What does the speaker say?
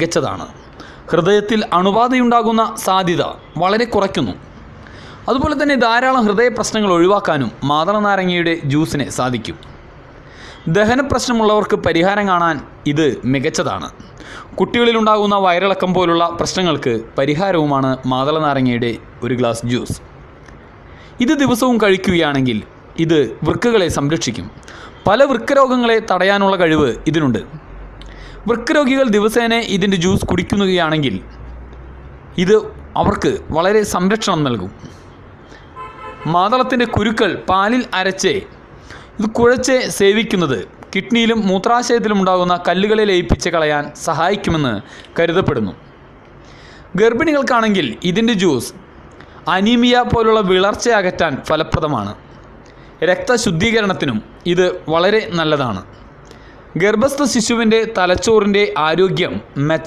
മികച്ചതാണ്. ഹൃദയത്തിൽ അണുബാധയുണ്ടാകുന്ന സാധ്യത വളരെ കുറയ്ക്കുന്നു. അതുപോലെ തന്നെ ധാരാളം ഹൃദയ പ്രശ്നങ്ങൾ ഒഴിവാക്കാനും മാതളനാരങ്ങയുടെ ജ്യൂസിന് സാധിക്കും. ദഹന പ്രശ്നമുള്ളവർക്ക് പരിഹാരം കാണാൻ ഇത് മികച്ചതാണ്. കുട്ടികളിലുണ്ടാകുന്ന വയറിളക്കം പോലുള്ള പ്രശ്നങ്ങൾക്ക് പരിഹാരവുമാണ് മാതളനാരങ്ങയുടെ ഒരു ഗ്ലാസ് ജ്യൂസ്. ഇത് ദിവസവും കഴിക്കുകയാണെങ്കിൽ ഇത് വൃക്കകളെ സംരക്ഷിക്കും. പല വൃക്കരോഗങ്ങളെ തടയാനുള്ള കഴിവ് ഇതിനുണ്ട്. വൃക്കരോഗികൾ ദിവസേന ഇതിന്റെ ജ്യൂസ് കുടിക്കുകയാണെങ്കിൽ ഇത് അവർക്ക് വളരെ സംരക്ഷണം നൽകും. മാതളത്തിന്റെ കുരുക്കൾ പാലിൽ അരച്ച് ഇത് കുഴച്ച് സേവിക്കുന്നത് കിഡ്നിയിലും മൂത്രാശയത്തിലും ഉണ്ടാകുന്ന കല്ലുകളെ ലയിപ്പിച്ച് കളയാൻ സഹായിക്കുമെന്ന് കരുതപ്പെടുന്നു. ഗർഭിണികൾക്കാണെങ്കിൽ ഇതിന്റെ ജ്യൂസ് അനീമിയ പോലുള്ള വിളർച്ച അകറ്റാൻ ഫലപ്രദമാണ്. രക്തശുദ്ധീകരണത്തിനും ഇത് വളരെ നല്ലതാണ്. ഗർഭസ്ഥ ശിശുവിന്റെ തലച്ചോറിന്റെ ആരോഗ്യം മെച്ച